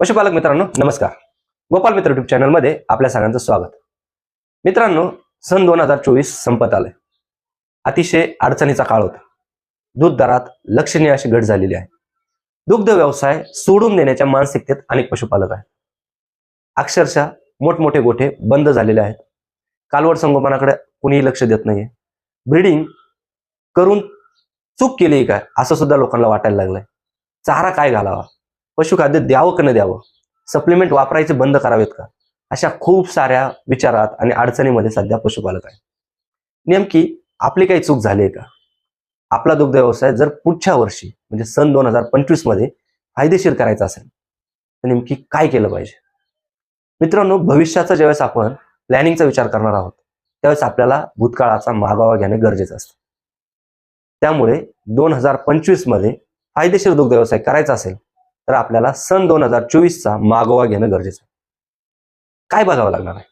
पशुपालक मित्रांनो नमस्कार. गोपाल मित्र युट्यूब चॅनलमध्ये आपल्या सगळ्यांचं स्वागत. मित्रांनो सन दोन हजार चोवीस संपत आलंय. अतिशय अडचणीचा काळ होता. दूध दरात लक्षणीय अशी घट झालेली आहे. दुग्ध व्यवसाय सोडून देण्याच्या मानसिकतेत अनेक पशुपालक आहेत. अक्षरशः मोठमोठे गोठे बंद झालेले आहेत. कालवड संगोपनाकडे कुणीही लक्ष देत नाहीये. ब्रीडिंग करून चूक केली काय असं सुद्धा लोकांना वाटायला लागलंय. चारा काय घालावा? पशुखाद्य द्यावं का न द्यावं? सप्लिमेंट वापरायचे बंद करावेत का? अशा खूप साऱ्या विचारात आणि अडचणीमध्ये सध्या पशुपालक आहे नेमकी आपली काही चूक झाली आहे का? आपला दुग्ध व्यवसाय जर पुढच्या वर्षी म्हणजे सन दोन हजार पंचवीसमध्ये फायदेशीर करायचा असेल तर नेमकी काय केलं पाहिजे? मित्रांनो भविष्याचा ज्यावेळेस आपण प्लॅनिंगचा विचार करणार आहोत त्यावेळेस आपल्याला भूतकाळाचा मागावा घेणे गरजेचं असतं. त्यामुळे दोन हजार पंचवीसमध्ये फायदेशीर दुग्ध व्यवसाय करायचा असेल तर आपल्याला सन दोन हजार चोवीसचा मागोवा घेणं गरजेचं आहे. काय बघावं लागणार आहे?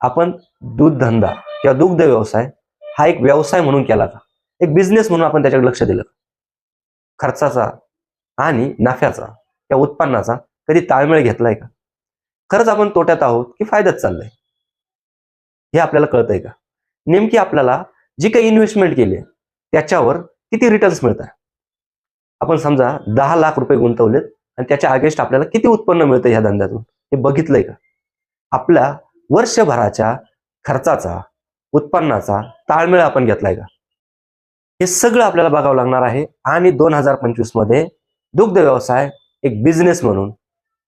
आपण दूध धंदा किंवा दुग्ध व्यवसाय हा एक व्यवसाय म्हणून केला का एक बिझनेस म्हणून आपण त्याच्याकडे लक्ष दिलं. खर्चाचा आणि नफ्याचा या उत्पन्नाचा कधी ताळमेळ घेतलाय का? खरंच आपण तोट्यात आहोत की फायद्यात चाललंय? हे आपल्याला कळतंय का? नेमकी आपल्याला जी काही इन्व्हेस्टमेंट केली आहे त्याच्यावर किती रिटर्न्स मिळत आहे आपण समजा दहा लाख रुपये गुंतवलेत आणि त्याच्या अगेन्स्ट आपल्याला किती उत्पन्न मिळतं ह्या धंद्यातून? हे बघितलंय का? आपल्या वर्षभराच्या खर्चाचा उत्पन्नाचा ताळमेळ आपण घेतलाय का? हे सगळं आपल्याला बघावं लागणार आहे. आणि दोन हजार पंचवीसमध्ये दुग्ध व्यवसाय एक बिझनेस म्हणून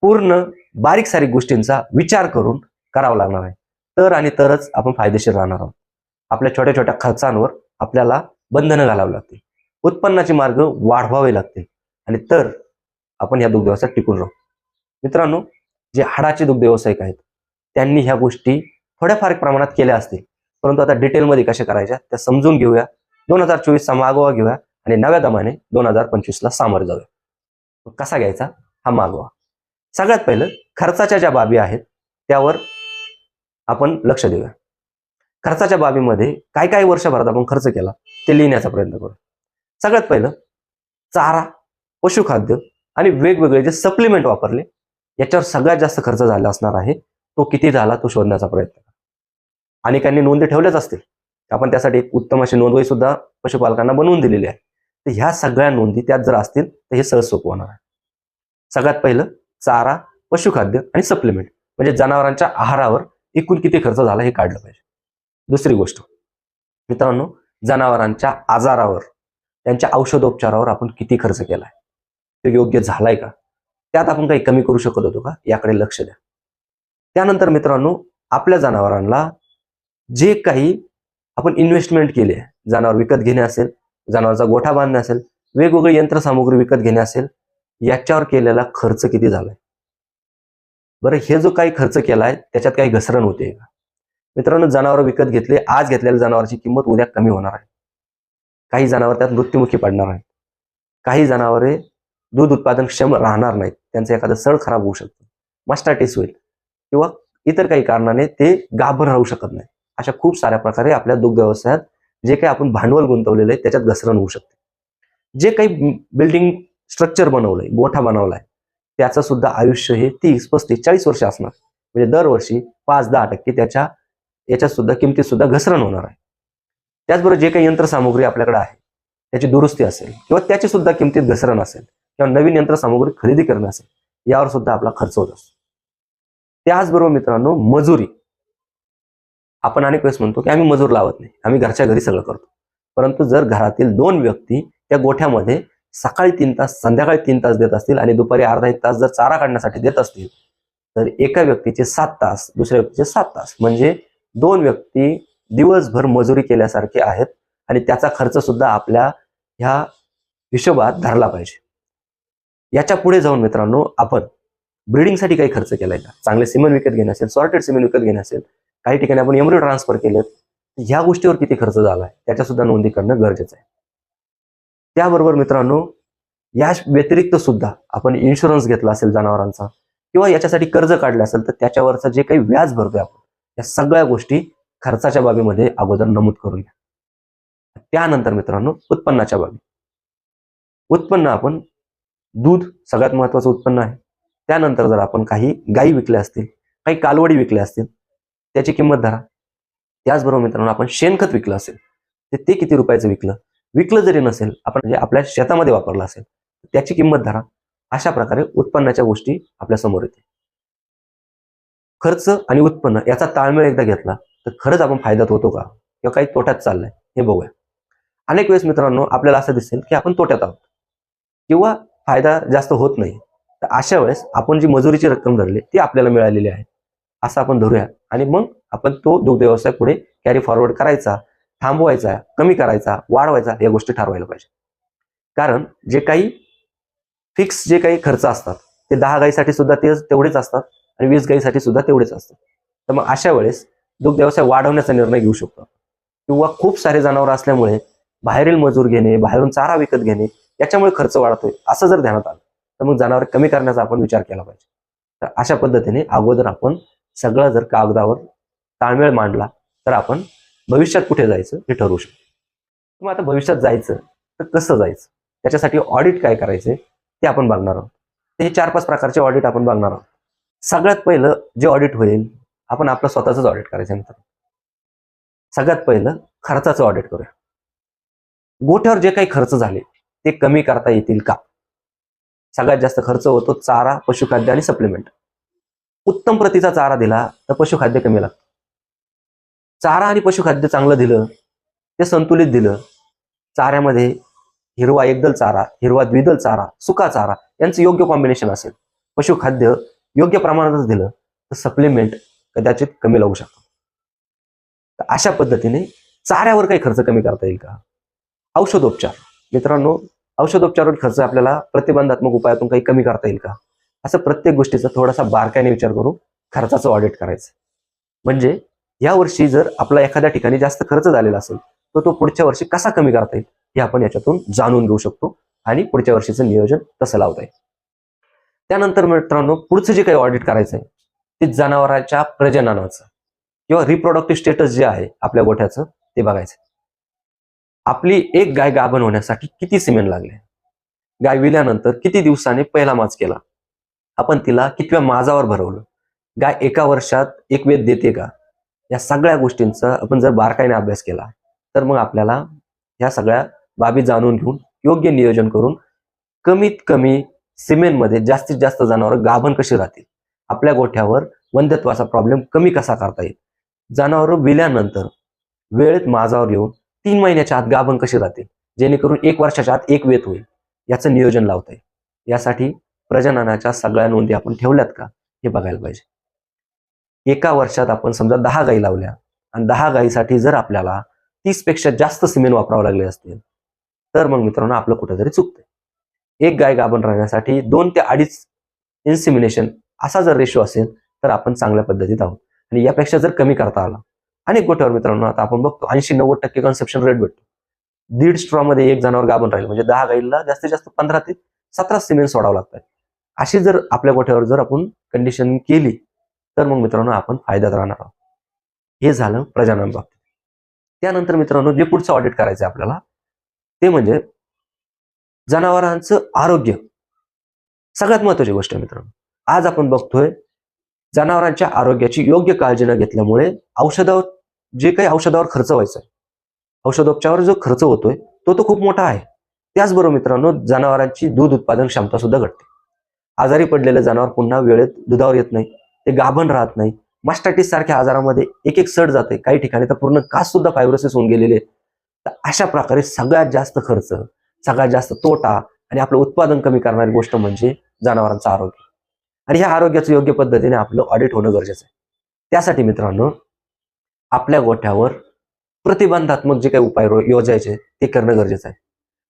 पूर्ण बारीक सारीक गोष्टींचा विचार करून करावा लागणार आहे. तर आणि तरच आपण फायदेशीर राहणार आहोत. आपल्या छोट्या छोट्या खर्चांवर आपल्याला बंधनं घालावी लागतील. उत्पन्नाचे मार्ग वाढवावे लागतील आणि तर आपण या दुग्ध व्यवसायात टिकून राहू. मित्रांनो जे हाडाचे दुग्ध व्यावसायिक आहेत त्यांनी ह्या गोष्टी थोड्याफार प्रमाणात केल्या असतील परंतु आता डिटेलमध्ये कशा करायच्या त्या समजून घेऊया. दोन हजार चोवीसचा मागोवा घेऊया आणि नव्या दमाने दोन हजार पंचवीसला सामोरे जाऊया. कसा घ्यायचा? हा मागोवा. सगळ्यात पहिलं खर्चाच्या ज्या बाबी आहेत त्यावर आपण लक्ष देऊया. खर्चाच्या बाबीमध्ये काय काय वर्षभरात आपण खर्च केला ते लिहिण्याचा प्रयत्न करू सगळ्यात पहिलं चारा पशुखाद्य आणि वेगवेगळे जे सप्लिमेंट वापरले याच्यावर सगळ्यात जास्त खर्च झाला असणार आहे. तो किती झाला तो शोधण्याचा प्रयत्न करा. अनेकांनी नोंदी ठेवल्याच असतील. आपण त्यासाठी एक उत्तम अशी नोंदवही सुद्धा पशुपालकांना बनवून दिलेली आहे. तर ह्या सगळ्या नोंदी त्यात जर असतील तर हे सहज सोपं होणार आहे. सगळ्यात पहिलं चारा पशुखाद्य आणि सप्लिमेंट म्हणजे जनावरांच्या आहारावर एकूण किती खर्च झाला हे काढलं पाहिजे. दुसरी गोष्ट. मित्रांनो जनावरांच्या आजारावर त्यांच्या औषधोपचारावर आपण किती खर्च केलाय? तो योग्य झालाय का? त्यात आपण काही कमी करू शकत होतो का? याकडे लक्ष द्या. त्यानंतर मित्रांनो आपल्या जनावरांना जे काही आपण इन्व्हेस्टमेंट केली आहे जनावर विकत घेणे असेल जनावरचा गोठा बांधणे असेल वेगवेगळी यंत्रसामुग्री विकत घेणे असेल याच्यावर केलेला खर्च किती झालाय? बरं हे जो काही खर्च केलाय त्याच्यात काही घसरण होते का? मित्रांनो जनावर विकत घेतले आज घेतलेल्या जनावरची किंमत उद्या कमी होणार आहे. काही जनावर त्यात मृत्युमुखी पडणार आहेत काही जनावरे दूध उत्पादन क्षम राहणार नाहीत. त्यांचं एखादं सळ खराब होऊ शकतं. मास्टायटिस होईल. किंवा इतर काही कारणाने ते गाभर राहू शकत नाही अशा खूप साऱ्या प्रकारे आपल्या दुग्ध व्यवसायात जे काही आपण भांडवल गुंतवलेलं आहे त्याच्यात घसरण होऊ शकते. जे काही बिल्डिंग स्ट्रक्चर बनवलंय गोठा बनवलाय त्याचं सुद्धा आयुष्य हे तीस पस्तीस चाळीस वर्ष असणार. म्हणजे दरवर्षी पाच दहा टक्के त्याच्या याच्यात सुद्धा किमतीत सुद्धा घसरण होणार आहे. त्याचबरोबर जे काही यंत्रसामुग्री आपल्याकडे आहे त्याची दुरुस्ती असेल किंवा त्याची सुद्धा किमतीत घसरण असेल किंवा नवीन यंत्रसामुग्री खरेदी करणं असेल यावर सुद्धा आपला खर्च होत असतो. त्याचबरोबर मित्रांनो मजुरी. आपण अनेक वेळेस म्हणतो की आम्ही मजूर लावत नाही आम्ही घरच्या घरी सगळं करतो. परंतु जर घरातील दोन व्यक्ती त्या गोठ्यामध्ये सकाळी तीन तास संध्याकाळी तीन तास देत असतील आणि दुपारी अर्धा एक तास जर चारा काढण्यासाठी देत असतील तर एका व्यक्तीचे सात तास दुसऱ्या व्यक्तीचे सात तास. म्हणजे दोन व्यक्ती दिवसभर मजुरी केल्यासारखे आहेत आणि त्याचा खर्च सुद्धा आपल्या ह्या हिशोबात धरला पाहिजे. याच्यापुढे जाऊन मित्रांनो आपण ब्रिडिंगसाठी काही खर्च केलाय का? चांगले सिमेंट विकत घेणे असेल सॉर्टेड सिमेंट विकत घेणे असेल काही ठिकाणी आपण एमरी ट्रान्सफर केलेत ह्या गोष्टीवर किती खर्च झालाय? त्याच्या सुद्धा नोंदी करणं गरजेचं आहे. त्याबरोबर मित्रांनो या व्यतिरिक्त सुद्धा आपण इन्शुरन्स घेतला असेल जनावरांचा किंवा याच्यासाठी कर्ज काढलं असेल तर त्याच्यावरचं जे काही व्याज भरतोय आपण या सगळ्या गोष्टी खर्चाच्या बाबीमध्ये अगोदर नमूद करूया. त्यानंतर मित्रांनो उत्पन्नाच्या बाबी. उत्पन्न आपण दूध सगळ्यात महत्वाचं उत्पन्न आहे. त्यानंतर जर आपण काही गायी विकल्या असतील काही कालवडी विकल्या असतील त्याची किंमत धरा. त्याचबरोबर मित्रांनो आपण शेणखत विकलं असेल तर ते किती रुपयाचं विकलं? विकलं जरी नसेल आपण जे आपल्या शेतामध्ये वापरलं असेल त्याची किंमत धरा. अशा प्रकारे उत्पन्नाच्या गोष्टी आपल्यासमोर येते खर्च आणि उत्पन्न याचा ताळमेळ एकदा घेतला तर खरंच आपण फायद्यात होतो का? किंवा काही तोट्यात चाललंय? हे बघूया. अनेक वेळेस मित्रांनो आपल्याला असं दिसेल की आपण तोट्यात आहोत. किंवा फायदा जास्त होत नाही. तर अशा वेळेस आपण जी मजुरीची रक्कम धरली ती आपल्याला मिळालेली आहे. असं आपण धरूया. आणि मग आपण तो दुग्ध व्यवसाय पुढे कॅरी फॉरवर्ड करायचा थांबवायचा कमी करायचा वाढवायचा या गोष्टी ठरवायला पाहिजे. कारण जे काही फिक्स जे काही खर्च असतात ते दहा गाईसाठी सुद्धा तेच तेवढेच असतात आणि वीस गाईसाठी सुद्धा तेवढेच असतात. तर मग अशा वेळेस दुग्ध व्यवसाय वाढवण्याचा निर्णय घेऊ शकतो. किंवा खूप सारे जनावर असल्यामुळे बाहेरील मजूर घेणे बाहेरून चारा विकत घेणे याच्यामुळे खर्च वाढतोय असं जर ध्यानात आलं तर मग जनावर कमी करण्याचा आपण विचार केला पाहिजे. तर अशा पद्धतीने अगोदर आपण सगळं जर कागदावर ताळमेळ मांडला तर आपण भविष्यात कुठे जायचं हे ठरवू शकतो. मग आता भविष्यात जायचं तर कसं जायचं? त्याच्यासाठी ऑडिट काय करायचे? ते आपण बघणार आहोत. ते हे चार पाच प्रकारचे ऑडिट आपण बघणार आहोत. सगळ्यात पहिलं जे ऑडिट होईल आपण आपलं स्वतःच ऑडिट करायचं नंतर सगळ्यात पहिलं खर्चाचं ऑडिट करूया. गोठ्यावर जे काही खर्च झाले ते कमी करता येतील का? सगळ्यात जास्त खर्च होतो चारा पशुखाद्य आणि सप्लिमेंट उत्तम प्रतीचा चारा दिला तर पशुखाद्य कमी लागतं. चारा आणि पशुखाद्य चांगलं दिलं ते संतुलित दिलं चाऱ्यामध्ये हिरवा एकदल चारा हिरवा द्विदल चारा सुका चारा यांचं योग्य कॉम्बिनेशन असेल. पशुखाद्य योग्य प्रमाणातच दिलं तर सप्लिमेंट कदाचित कमी लागू शकतो. तर अशा पद्धतीने चाऱ्यावर काही खर्च कमी करता येईल का? औषधोपचार. मित्रांनो औषधोपचारावर खर्च आपल्याला प्रतिबंधात्मक उपायातून काही कमी करता येईल का? असं प्रत्येक गोष्टीचा थोडासा बारकाईने विचार करून खर्चाचं ऑडिट करायचं. म्हणजे या वर्षी जर आपला एखाद्या ठिकाणी जास्त खर्च झालेला असेल तर तो पुढच्या वर्षी कसा कमी करता येईल हे आपण याच्यातून जाणून घेऊ शकतो आणि पुढच्या वर्षीचं नियोजन तसं लावता येईल. त्यानंतर मित्रांनो पुढचं जे काही ऑडिट करायचं आहे ते जनावरांच्या प्रजननाचं किंवा रिप्रोडक्टिव्ह स्टेटस जे आहे आपल्या गोठ्याचं ते बघायचं. आपली एक गाय गाभण होण्यासाठी किती सिमेंट लागले? गाय विल्यानंतर किती दिवसाने पहिला माज केला? आपण तिला कितव्या माजावर भरवलं? गाय एका वर्षात एक वेद देते का? या सगळ्या गोष्टींचा आपण जर बारकाईने अभ्यास केला तर मग आपल्याला ह्या सगळ्या बाबी जाणून घेऊन योग्य नियोजन करून कमीत कमी सिमेंटमध्ये जास्तीत जास्त जनावर गाभण कशी राहतील? आपल्या गोठ्यावर वंध्यत्वाचा प्रॉब्लेम कमी कसा करता येईल? जनावर विल्यानंतर वेळेत माझावर येऊन तीन महिन्याच्या आत गाभण कशी राहतील? जेणेकरून एक वर्षाच्या आत एक वेत होईल. याचं नियोजन लावता येईल यासाठी प्रजननाच्या सगळ्या नोंदी आपण ठेवल्यात का? हे बघायला पाहिजे. एका वर्षात आपण समजा दहा गाई लावल्या आणि दहा गाईसाठी जर आपल्याला तीसपेक्षा जास्त सिमेंट वापरावं लागले असतील तर मग मित्रांनो आपलं कुठेतरी चुकतंय. एक गाय गाभण राहण्यासाठी दोन ते अडीच इन्सिमिनेशन असा जर रेशो असेल तर आपण चांगल्या पद्धतीत आहोत. आणि यापेक्षा जर कमी करता आला अनेक गोठ्यावर मित्रांनो आता आपण बघतो ऐंशी नव्वद टक्के कन्सेप्शन रेट भेटतो. दीड स्ट्रॉ मध्ये एक जनावर गाभून राहील म्हणजे दहा गाईला जास्तीत जास्त पंधरा ते सतरा सिमेंट सोडावं लागतात अशी जर आपल्या गोठ्यावर जर आपण कंडिशन केली तर मग मित्रांनो आपण फायद्यात राहणार आहोत. हे झालं प्रजनन बाबतीत. त्यानंतर मित्रांनो जे पुढचं ऑडिट करायचं आहे आपल्याला ते म्हणजे जनावरांचं आरोग्य. सगळ्यात महत्वाची गोष्ट मित्रांनो. आज आपण बघतोय जनावरांच्या आरोग्याची योग्य काळजी न घेतल्यामुळे औषधावर जे काही औषधावर खर्च व्हायचा औषधोपचारावर जो खर्च होतोय तो तो खूप मोठा आहे. त्याचबरोबर मित्रांनो जनावरांची दूध उत्पादन क्षमता सुद्धा घटते. आजारी पडलेलं जनावर पुन्हा वेळेत दुधावर येत नाही ते गाभण राहत नाही. मास्टायटिस सारख्या आजारामध्ये एक एक सड जाते काही ठिकाणी तर पूर्ण कास सुद्धा फायब्रोसिस होऊन गेलेले तर अशा प्रकारे सगळ्यात जास्त खर्च सगळ्यात जास्त तोटा आणि आपलं उत्पादन कमी करणारी गोष्ट म्हणजे जनावरांचं आरोग्य. आणि ह्या आरोग्याचं योग्य पद्धतीने आपलं ऑडिट होणं गरजेचं आहे. त्यासाठी मित्रांनो आपल्या गोठ्यावर प्रतिबंधात्मक जे काही उपाय योजायचे ते करणं गरजेचं आहे.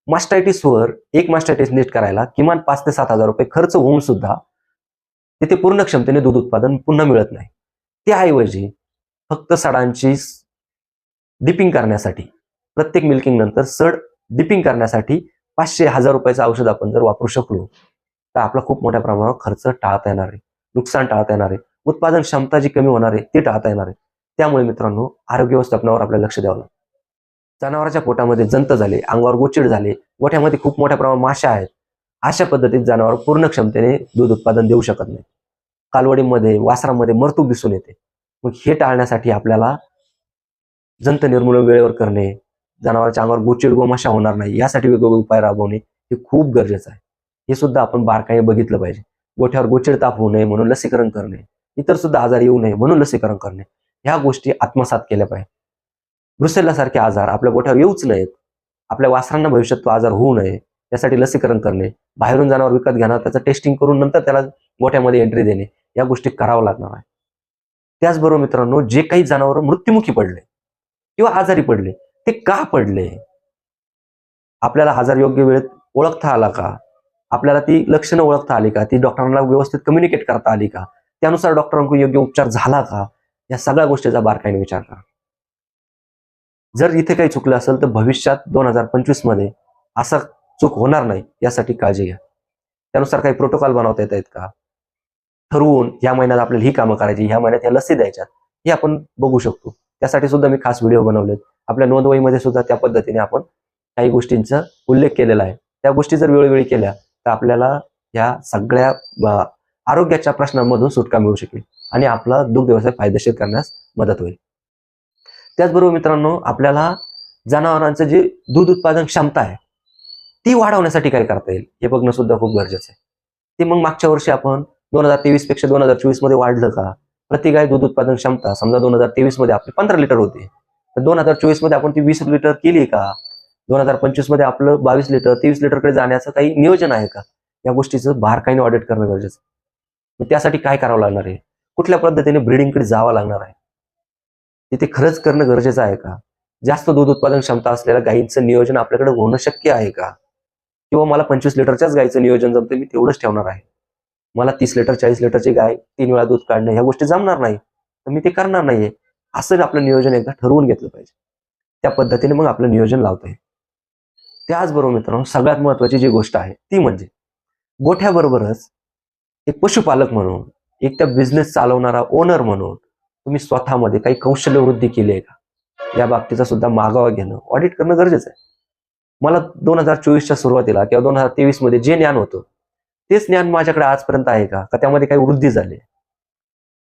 मास्टायटिसवर एक मास्टायटिस नीट करायला किमान पाच ते सात हजार रुपये खर्च होऊन सुद्धा तिथे पूर्ण क्षमतेने दूध उत्पादन पुन्हा मिळत नाही. त्याऐवजी फक्त सडांची डिपिंग करण्यासाठी प्रत्येक मिल्किंग नंतर सड डिपिंग करण्यासाठी पाचशे हजार रुपयाचं औषध आपण जर वापरू शकलो तर आपला खूप मोठ्या प्रमाणावर खर्च टाळता येणार आहे. नुकसान टाळता येणार आहे. उत्पादन क्षमता जी कमी होणार आहे ती टाळता येणार आहे. त्यामुळे मित्रांनो आरोग्य व्यवस्थापनावर आपल्याला लक्ष द्यावं लागतं. जनावरांच्या पोटामध्ये जंत झाले अंगावर गोचिड झाले गोठ्यामध्ये खूप मोठ्या प्रमाणात माशा आहेत. अशा पद्धतीत जनावर पूर्ण क्षमतेने दूध उत्पादन देऊ शकत नाही. कालवडीमध्ये वासरामध्ये मरतूक दिसून येते. मग हे टाळण्यासाठी आपल्याला जंत निर्मूलन वेळेवर करणे जनावरांच्या अंगावर गोचिड गोमाशा होणार नाही यासाठी वेगवेगळे उपाय राबवणे हे खूप गरजेचं आहे. हे सुद्धा आपण बारकाईने बघितलं पाहिजे. गोठ्यावर गोचिड ताप होऊ नये म्हणून लसीकरण करणे. इतर सुद्धा आजार येऊ नये म्हणून लसीकरण करणे. ह्या गोष्टी आत्मसात केल्या पाहिजे. ब्रुसेल्लासारखे आजार आपल्या गोठ्यावर येऊच नयेत. आपल्या वासरांना भविष्यात तो आजार होऊ नये. यासाठी लसीकरण करणे. बाहेरून जनावर विकत घेणार त्याचं टेस्टिंग करून नंतर त्याला गोठ्यामध्ये एंट्री देणे. या गोष्टी कराव्या लागणार आहे त्याचबरोबर मित्रांनो जे काही जनावर मृत्युमुखी पडले किंवा आजारी पडले ते का पडले? आपल्याला आजार योग्य वेळेत ओळखता आला का? आपल्याला ती लक्षणं ओळखता आली का? ती डॉक्टरांना व्यवस्थित कम्युनिकेट करता आली का? त्यानुसार डॉक्टरांकडून योग्य उपचार झाला का? या सगळ्या गोष्टीचा बारकाईने विचार करा. जर इथे काही चुकलं असेल तर भविष्यात दोन हजार पंचवीसमध्ये असं चूक होणार नाही यासाठी काळजी घ्या. त्यानुसार काही प्रोटोकॉल बनवता येत आहेत का? ठरवून या महिन्यात आपल्याला ही कामं करायची ह्या महिन्यात या लसी द्यायच्यात हे आपण बघू शकतो. त्यासाठी सुद्धा मी खास व्हिडिओ बनवलेत. आपल्या नोंदवहीमध्ये सुद्धा त्या पद्धतीने आपण काही गोष्टींचा उल्लेख केलेला आहे. त्या गोष्टी जर वेळोवेळी केल्या तर आपल्याला या सगळ्या आरोग्याच्या प्रश्नांमधून सुटका मिळू शकेल आणि आपला दुग्ध व्यवसाय फायदेशीर करण्यास मदत होईल. त्याचबरोबर मित्रांनो आपल्याला जनावरांचं जे दूध उत्पादन क्षमता आहे ती वाढवण्यासाठी काय करता येईल हे बघणं सुद्धा खूप गरजेचं आहे. ते मग मागच्या वर्षी आपण दोन हजार तेवीसपेक्षा दोन हजार चोवीसमध्ये वाढलं का प्रति गाय दूध उत्पादन क्षमता समजा दोन हजार तेवीसमध्ये आपली पंधरा लिटर होती तर दोन हजार चोवीसमध्ये आपण ती वीस लिटर केली का दोन हजार पंचवीसमध्ये आपलं बावीस लिटर तेवीस लिटरकडे जाण्याचं काही नियोजन आहे का? या गोष्टीचं बारकाईने ऑडिट करणं गरजेचं. आहे. मग त्यासाठी काय करावं लागणार आहे? कुठल्या पद्धतीने ब्रिडिंगकडे जावं लागणार आहे? तिथे खरंच करणं गरजेचं आहे का? जास्त दूध उत्पादन क्षमता असलेल्या गायींचं नियोजन आपल्याकडे होणं शक्य आहे का? किंवा मला पंचवीस लिटरच्याच गायीचं नियोजन जमतं मी तेवढंच ठेवणार आहे. मला तीस लिटर चाळीस लिटरची गाय तीन वेळा दूध काढणं ह्या गोष्टी जमणार नाही. तर मी ते करणार नाहीये. असं आपलं नियोजन एकदा ठरवून घेतलं पाहिजे. त्या पद्धतीने मग आपलं नियोजन लावता येईल. त्याचबरोबर मित्रांनो सगळ्यात महत्वाची जी गोष्ट आहे ती म्हणजे गोठ्याबरोबरच एक पशुपालक म्हणून एक त्या बिझनेस चालवणारा ओनर म्हणून तुम्ही स्वतःमध्ये काही कौशल्य वृद्धी केली आहे का? या बाबतीचा सुद्धा मागोवा घेणं ऑडिट करणं गरजेचं आहे. मला दोन हजार चोवीसच्या सुरुवातीला किंवा दोन हजार तेवीसमध्ये जे ज्ञान होतं तेच ज्ञान माझ्याकडे आजपर्यंत आहे का? का त्यामध्ये काही वृद्धी झाली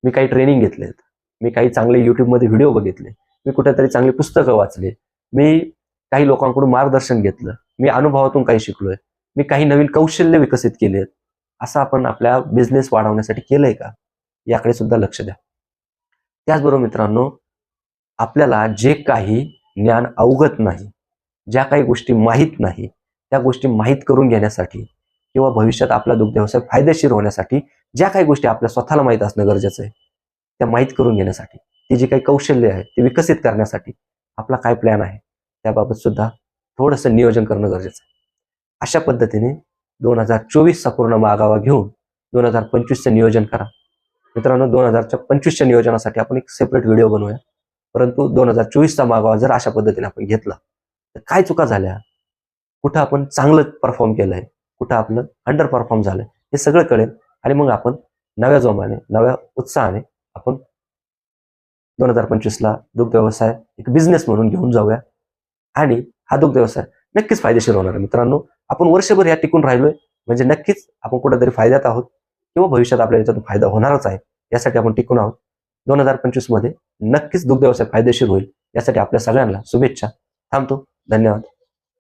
मी काही ट्रेनिंग घेतलेत मी काही चांगले युट्यूबमध्ये व्हिडिओ बघितले मी कुठेतरी चांगली पुस्तकं वाचले मी काही लोकांकडून मार्गदर्शन घेतलं. मी अनुभवातून काही शिकलोय. मी काही नवीन कौशल्य विकसित केलेत. असं आपण आपल्या बिझनेस वाढवण्यासाठी केलंय का? याकडे सुद्धा लक्ष द्या. त्याचबरोबर मित्रांनो आपल्याला जे काही ज्ञान अवगत नाही ज्या काही गोष्टी माहीत नाही त्या गोष्टी माहीत करून घेण्यासाठी किंवा भविष्यात आपला दुग्ध व्यवसाय फायदेशीर होण्यासाठी ज्या काही गोष्टी आपल्या स्वतःला माहीत असणं गरजेचं आहे त्या माहीत करून घेण्यासाठी ती जी काही कौशल्य आहे ते विकसित करण्यासाठी आपला काय प्लॅन आहे? त्याबाबत सुद्धा थोडंसं नियोजन करणं गरजेचं आहे. अशा पद्धतीने दोन हजार चोवीसचा पूर्ण मागावा घेऊन दोन हजार पंचवीसचं नियोजन करा. मित्रांनो दोन हजारच्या पंचवीसच्या नियोजनासाठी आपण एक सेपरेट व्हिडिओ बनवूया. परंतु दोन हजार चोवीसचा मागावा जर अशा पद्धतीने आपण घेतला तर काय चुका झाल्या? कुठं आपण चांगलं परफॉर्म केलंय? कुठं आपलं अंडर परफॉर्म झालंय? हे सगळं कळेल. आणि मग आपण नव्या जोमाने नव्या उत्साहाने आपण दोन हजार पंचवीसला दुग्ध व्यवसाय एक बिझनेस म्हणून घेऊन जाऊया. आणि हा दुग्ध व्यवसाय नक्कीच फायदेशीर होणार आहे. मित्रांनो आपण वर्षभर या टिकून राहिलोय. म्हणजे नक्कीच आपण कुठेतरी फायद्यात आहोत किंवा भविष्यात आपल्याला याच्यातून फायदा होणारच आहे यासाठी आपण टिकून आहोत. दोन हजार पंचवीसमध्ये नक्कीच दुग्ध व्यवसाय फायदेशीर होईल यासाठी आपल्या सगळ्यांना शुभेच्छा. थांबतो. धन्यवाद.